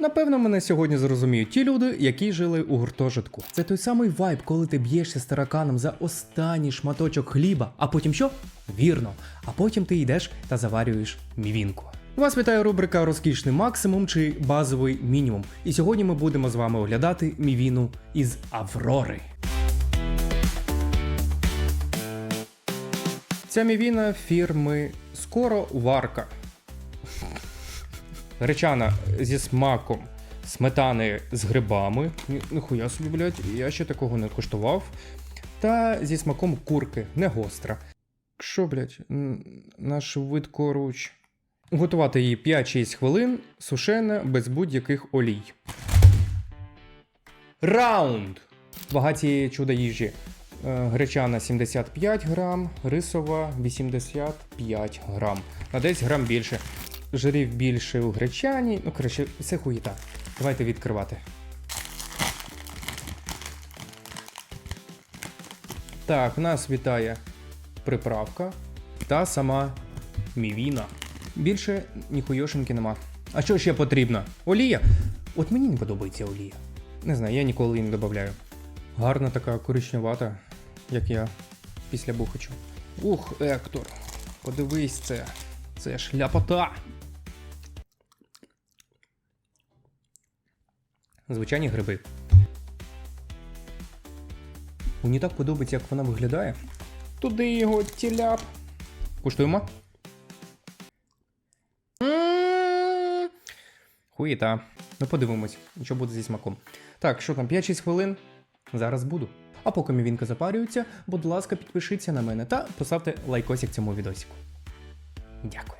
Напевно, мене сьогодні зрозуміють ті люди, які жили у гуртожитку. Це той самий вайб, коли ти б'єшся з тараканом за останній шматочок хліба, а потім що? Вірно. А потім ти йдеш та заварюєш мівінку. Вас вітає рубрика Розкішний максимум чи базовий мінімум. І сьогодні ми будемо з вами оглядати мівіну із Аврори. Ця мівіна фірми Скоро Варка. Гречана зі смаком сметани з грибами. Ніхуя собі, блядь, я ще такого не куштував. Та зі смаком курки, не гостра. Що, блядь, на швидкоруч. Готувати її 5-6 хвилин, сушена без будь-яких олій. Раунд! Вага цієї чудо їжі. Е, Гречана 75 грам, рисова 85 грам. На 10 грам більше. Жирів більше у гречані. Ну, коротше, все хуєта. Давайте відкривати. Так, нас вітає приправка та сама мівіна. Більше ніхуйошеньки нема. А що ще потрібно? Олія? От мені не подобається олія. Не знаю, я ніколи її не додаю. Гарна така коричневата, як я після бухачу. Ух, Ектор, подивись це. Це ж Звичайні гриби. Мені так подобається, як вона виглядає. Туди його тіляп. Куштуємо. Хуєта. Ну подивимось, що буде зі смаком. Так, що там, 5-6 хвилин? Зараз буду. А поки мівінка запарюється, будь ласка, підпишіться на мене та поставте лайкосик цьому відосику. Дякую.